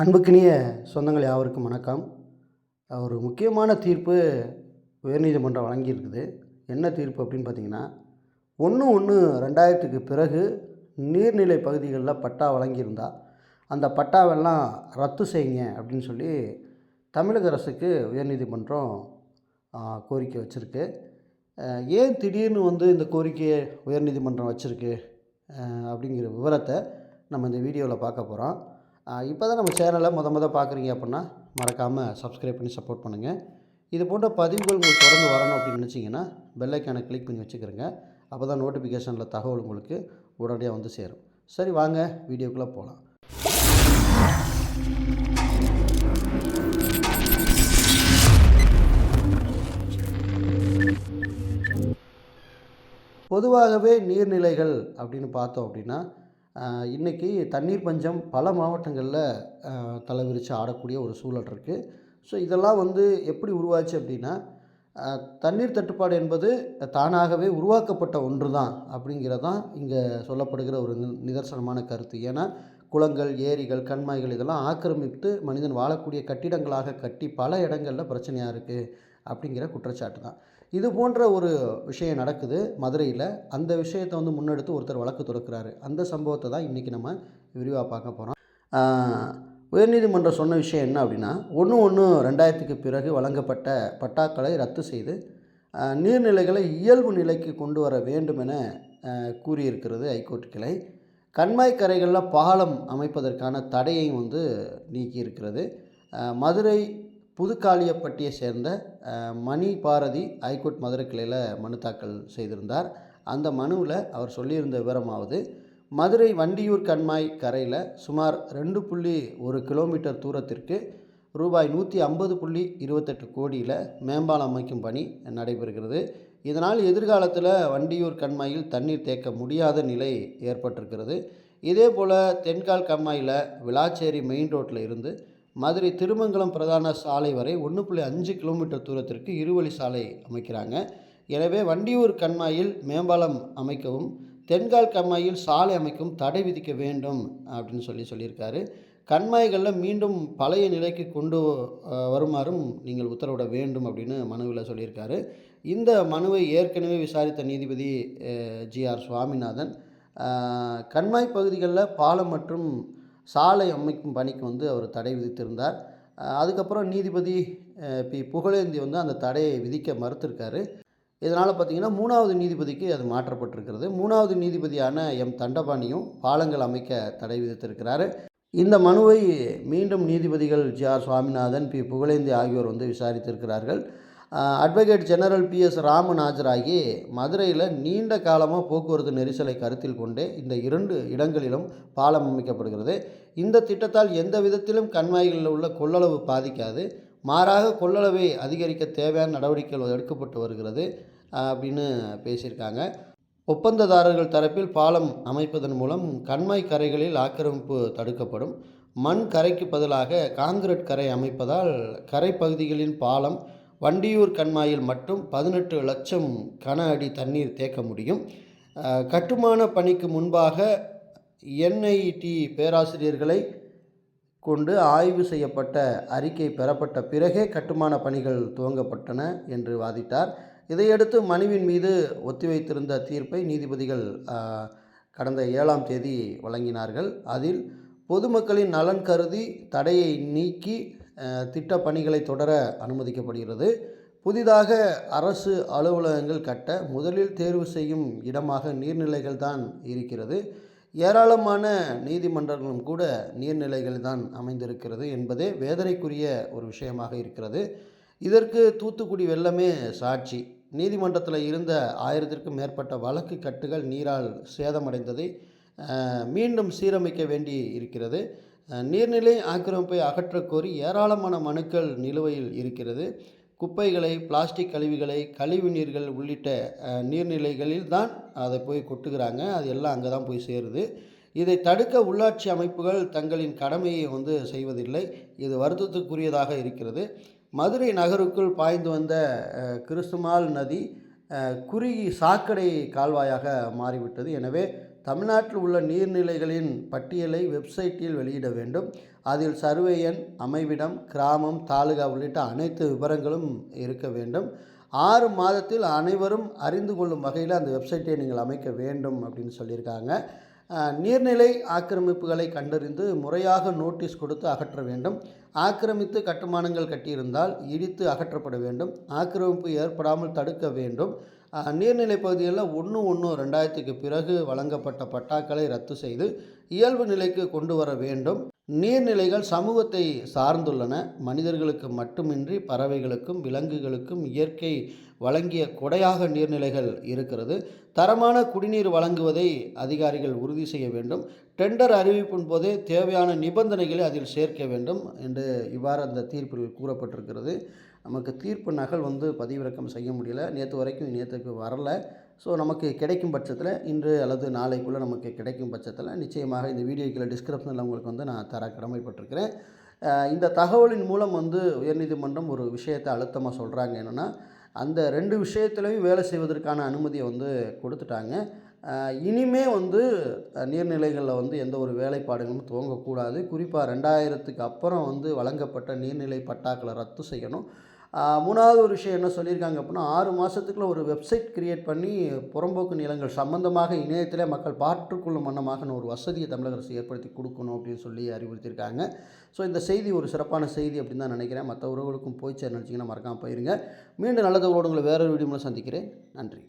அன்புக்கினிய சொந்தங்கள் யாவருக்கும் வணக்கம். ஒரு முக்கியமான தீர்ப்பு உயர்நீதிமன்றம் வழங்கியிருக்குது. என்ன தீர்ப்பு அப்படின்னு பார்த்தீங்கன்னா ஒன்று ஒன்று ரெண்டாயிரத்துக்கு பிறகு நீர்நிலை பகுதிகளில் பட்டா வழங்கியிருந்தா அந்த பட்டாவெல்லாம் ரத்து செய்யுங்க அப்படின்னு சொல்லி தமிழக அரசுக்கு உயர்நீதிமன்றம் கோரிக்கை வச்சுருக்கு. ஏன் திடீர்னு வந்து இந்த கோரிக்கையை உயர்நீதிமன்றம் வச்சுருக்கு? அப்படிங்கிற விவரத்தை நம்ம இந்த வீடியோவில் பார்க்க போகிறோம். இப்போ தான் நம்ம சேனலை முத முத பார்க்குறீங்க அப்படின்னா மறக்காமல் சப்ஸ்கிரைப் பண்ணி சப்போர்ட் பண்ணுங்கள் இது போன்ற பதிவுகள் உங்களுக்கு தொடர்ந்து வரணும் அப்படின்னு நினச்சிங்கன்னா பெல்லைக்கானை கிளிக் பண்ணி வச்சுக்கிறோங்க. அப்போ தான் நோட்டிஃபிகேஷனில் தகவல் உங்களுக்கு உடனடியாக வந்து சேரும். சரி வாங்க வீடியோக்குள்ளே போகலாம் பொதுவாகவே நீர்நிலைகள் அப்படின்னு பார்த்தோம் அப்படின்னா இன்றைக்கி இன்னைக்கு தண்ணீர் பஞ்சம் பல மாவட்டங்களில் தலைவிரித்து ஆடக்கூடிய ஒரு சூழல் இருக்குது ஸோ இதெல்லாம் வந்து எப்படி உருவாச்சு அப்படின்னா தண்ணீர் தட்டுப்பாடு என்பது தானாகவே உருவாக்கப்பட்ட ஒன்று தான் அப்படிங்கிறது தான் இங்கே சொல்லப்படுகிற ஒரு நி- நிதர்சனமான கருத்து. ஏன்னா குளங்கள் ஏரிகள் கண்மாய்கள் இதெல்லாம் ஆக்கிரமித்து மனிதன் வாழக்கூடிய கட்டிடங்களாக கட்டி பல இடங்களில் பிரச்சனையாக இருக்குது அப்படிங்கிற குற்றச்சாட்டு தான் இது போன்ற ஒரு விஷயம் நடக்குது மதுரையில். அந்த விஷயத்தை வந்து முன்னெடுத்து ஒருத்தர் வழக்கு தொடுக்கிறாரு. அந்த சம்பவத்தை தான் இன்றைக்கி நம்ம விரிவாக பார்க்க போகிறோம் உயர்நீதிமன்றம் சொன்ன விஷயம் என்ன அப்படின்னா ஒன்று ஒன்று ரெண்டாயிரத்துக்கு பிறகு வழங்கப்பட்ட பட்டாக்களை ரத்து செய்து நீர்நிலைகளை இயல்பு நிலைக்கு கொண்டு வர வேண்டும் என கூறியிருக்கிறது ஹைகோர்ட் கிளை. கண்மாய் கரைகளில் பாலம் அமைப்பதற்கான தடையையும் வந்து நீக்கியிருக்கிறது. மதுரை புதுக்காளியப்பட்டியை சேர்ந்த மணி பாரதி ஹைகோர்ட் மதுரை கிளையில் மனு தாக்கல் செய்திருந்தார். அந்த மனுவில் அவர் சொல்லியிருந்த விவரமாவது மதுரை வண்டியூர் கண்மாய் கரையில் சுமார் ரெண்டு புள்ளி ஒரு கிலோமீட்டர் தூரத்திற்கு ரூபாய் நூற்றி ஐம்பது புள்ளி இருபத்தெட்டு கோடியில் மேம்பாலம் அமைக்கும் பணி நடைபெறுகிறது. இதனால் எதிர்காலத்தில் வண்டியூர் கண்மாயில் தண்ணீர் தேக்க முடியாத நிலை ஏற்பட்டிருக்கிறது. இதே போல் தென்கால் கண்மாயில் விளாச்சேரி மெயின் ரோட்டில் இருந்து மதுரை திருமங்கலம் பிரதான சாலை வரை ஒன்று புள்ளி அஞ்சு கிலோமீட்டர் தூரத்திற்கு இருவழி சாலை அமைக்கிறாங்க. எனவே வண்டியூர் கண்மாயில் மேம்பாலம் அமைக்கவும் தென்கால் கண்மாயில் சாலை அமைக்கவும் தடை விதிக்க வேண்டும் அப்படின்னு சொல்லி சொல்லியிருக்காரு. கண்மாய்களில் மீண்டும் பழைய நிலைக்கு கொண்டு வருமாறும் நீங்கள் உத்தரவிட வேண்டும் அப்படின்னு மனுவில் சொல்லியிருக்காரு. இந்த மனுவை ஏற்கனவே விசாரித்த நீதிபதி ஜி ஆர் சுவாமிநாதன் கண்மாய் பகுதிகளில் பாலம் மற்றும் சாலை அமைக்கும் பணிக்கு வந்து அவர் தடை விதித்திருந்தார். அதுக்கப்புறம் நீதிபதி பி புகழேந்தி வந்து அந்த தடையை விதிக்க மறுத்திருக்காரு. இதனால் பார்த்தீங்கன்னா மூணாவது நீதிபதிக்கு அது மாற்றப்பட்டிருக்கிறது. மூணாவது நீதிபதியான எம் தண்டபாணியும் பாலங்கள் அமைக்க தடை விதித்திருக்கிறாரு. இந்த மனுவை மீண்டும் நீதிபதிகள் G R Swaminathan P Pugazhendhi ஆகியோர் வந்து விசாரித்திருக்கிறார்கள். Advocate general P S Raman ஆஜராகி மதுரையில் நீண்ட காலமாக போக்குவரத்து நெரிசலை கருத்தில் கொண்டே இந்த இரண்டு இடங்களிலும் பாலம் அமைக்கப்படுகிறது. இந்த திட்டத்தால் எந்த விதத்திலும் கண்மாய்களில் உள்ள கொள்ளளவு பாதிக்காது. மாறாக கொள்ளளவை அதிகரிக்க தேவையான நடவடிக்கைகள் எடுக்கப்பட்டு வருகிறது அப்படின்னு பேசியிருக்காங்க. ஒப்பந்ததாரர்கள் தரப்பில் பாலம் அமைப்பதன் மூலம் கண்மாய் கரைகளில் ஆக்கிரமிப்பு தடுக்கப்படும். மண் கரைக்கு பதிலாக காங்கிரீட் கரை அமைப்பதால் கரை பகுதிகளின் பாலம் வண்டியூர் கண்மாயில் மட்டும் பதினெட்டு லட்சம் கன அடி தண்ணீர் தேக்க முடியும். கட்டுமான பணிக்கு முன்பாக என்ஐடி பேராசிரியர்களை கொண்டு ஆய்வு செய்யப்பட்ட அறிக்கை பெறப்பட்ட பிறகே கட்டுமான பணிகள் துவங்கப்பட்டன என்று வாதிட்டார். இதையடுத்து மனுவின் மீது ஒத்திவைத்திருந்த தீர்ப்பை நீதிபதிகள் கடந்த ஏழாம் தேதி வழங்கினார்கள். அதில் பொதுமக்களின் நலன் கருதி தடையை நீக்கி திட்ட பணிகளை தொடர அனுமதிக்கப்படுகிறது. புதிதாக அரசு அலுவலகங்கள் கட்ட முதலில் தேர்வு செய்யும் இடமாக நீர்நிலைகள் தான் இருக்கிறது. ஏராளமான நீதிமன்றங்களும் கூட நீர்நிலைகள் தான் அமைந்திருக்கிறது என்பதே வேதனைக்குரிய ஒரு விஷயமாக இருக்கிறது. இதற்கு தூத்துக்குடி வெள்ளமே சாட்சி. நீதிமன்றத்தில் இருந்த ஆயிரத்திற்கும் மேற்பட்ட வழக்கு கட்டுகள் நீரால் சேதமடைந்ததை மீண்டும் சீரமைக்க வேண்டி இருக்கிறது. நீர்நிலை ஆக்கிரமிப்பை அகற்றக்கோரி ஏராளமான மனுக்கள் நிலுவையில் இருக்கிறது. குப்பைகளை பிளாஸ்டிக் கழிவுகளை கழிவு நீர்கள் உள்ளிட்ட நீர்நிலைகளில் தான் அதை போய் கொட்டுகிறாங்க. அது எல்லாம் அங்கே தான் போய் சேருது. இதை தடுக்க உள்ளாட்சி அமைப்புகள் தங்களின் கடமையை வந்து செய்வதில்லை. இது வருத்தத்துக்குரியதாக இருக்கிறது. மதுரை நகருக்குள் பாய்ந்து வந்த கிறிஸ்துமால் நதி குறுகி சாக்கடை கால்வாயாக மாறிவிட்டது. எனவே தமிழ்நாட்டில் உள்ள நீர்நிலைகளின் பட்டியலை வெப்சைட்டில் வெளியிட வேண்டும். அதில் சர்வே எண் அமைவிடம் கிராமம் தாலுகா உள்ளிட்ட அனைத்து விவரங்களும் இருக்க வேண்டும். ஆறு மாதத்தில் அனைவரும் அறிந்து கொள்ளும் வகையில் அந்த வெப்சைட்டை நீங்கள் அமைக்க வேண்டும் அப்படின்னு சொல்லியிருக்காங்க. நீர்நிலை ஆக்கிரமிப்புகளை கண்டறிந்து முறையாக நோட்டீஸ் கொடுத்து அகற்ற வேண்டும். ஆக்கிரமித்து கட்டுமானங்கள் கட்டியிருந்தால் இடித்து அகற்றப்பட வேண்டும். ஆக்கிரமிப்பு ஏற்படாமல் தடுக்க வேண்டும். நீர்நிலை பகுதிகளில் ஒன்று ஒன்று ரெண்டாயிரத்துக்கு பிறகு வழங்கப்பட்ட பட்டாக்களை ரத்து செய்து இயல்பு நிலைக்கு கொண்டு வர வேண்டும். நீர்நிலைகள் சமூகத்தை சார்ந்துள்ளன. மனிதர்களுக்கு மட்டுமின்றி பறவைகளுக்கும் விலங்குகளுக்கும் இயற்கை வழங்கிய கொடையாக நீர்நிலைகள் இருக்கிறது. தரமான குடிநீர் வழங்குவதை அதிகாரிகள் உறுதி செய்ய வேண்டும். டெண்டர் அறிவிப்பின் போதே தேவையான நிபந்தனைகளை அதில் சேர்க்க வேண்டும் என்று இவ்வாறு அந்த தீர்ப்பில் கூறப்பட்டிருக்கிறது. நமக்கு தீர்ப்பு நகல் வந்து பதிவிறக்கம் செய்ய முடியல. நேற்று வரைக்கும் நேற்றுக்கு வரல. ஸோ நமக்கு கிடைக்கும் பட்சத்தில் இன்று அல்லது நாளைக்குள்ளே நமக்கு கிடைக்கும் பட்சத்தில் நிச்சயமாக இந்த வீடியோக்குள்ள டிஸ்கிரிப்ஷனில் உங்களுக்கு வந்து நான் தர கடமைப்பட்டிருக்கிறேன். இந்த தகவலின் மூலம் வந்து உயர்நீதிமன்றம் ஒரு விஷயத்தை அழுத்தமாக சொல்கிறாங்க என்னென்னா அந்த ரெண்டு விஷயத்துலையும் வேலை செய்வதற்கான அனுமதியை வந்து கொடுத்துட்டாங்க. இனிமே வந்து நீர்நிலைகளில் வந்து எந்த ஒரு வேலைப்பாடுகளும் துவங்கக்கூடாது. குறிப்பாக ரெண்டாயிரத்துக்கு அப்புறம் வந்து வழங்கப்பட்ட நீர்நிலை பட்டாக்களை ரத்து செய்யணும். மூணாவது ஒரு விஷயம் என்ன சொல்லியிருக்காங்க அப்படின்னா ஆறு மாதத்துக்குள்ள ஒரு வெப்சைட் கிரியேட் பண்ணி புறம்போக்கு நிலங்கள் சம்பந்தமாக இணையத்திலே மக்கள் பார்த்துக்கொள்ளும் வண்ணமாக ஒரு வசதியை தமிழக அரசு ஏற்படுத்தி கொடுக்கணும் அப்படின்னு சொல்லி அறிவுறுத்தியிருக்காங்க. ஸோ இந்த செய்தி ஒரு சிறப்பான செய்தி அப்படின்னு தான் நினைக்கிறேன். மற்ற உறவுகளுக்கும் போய் சேர் நினச்சிங்கன்னா மறக்காமல் போயிருங்க. மீண்டும் நல்ல தகவலோடு உங்களை வேறொரு வீடியோவில் சந்திக்கிறேன். நன்றி.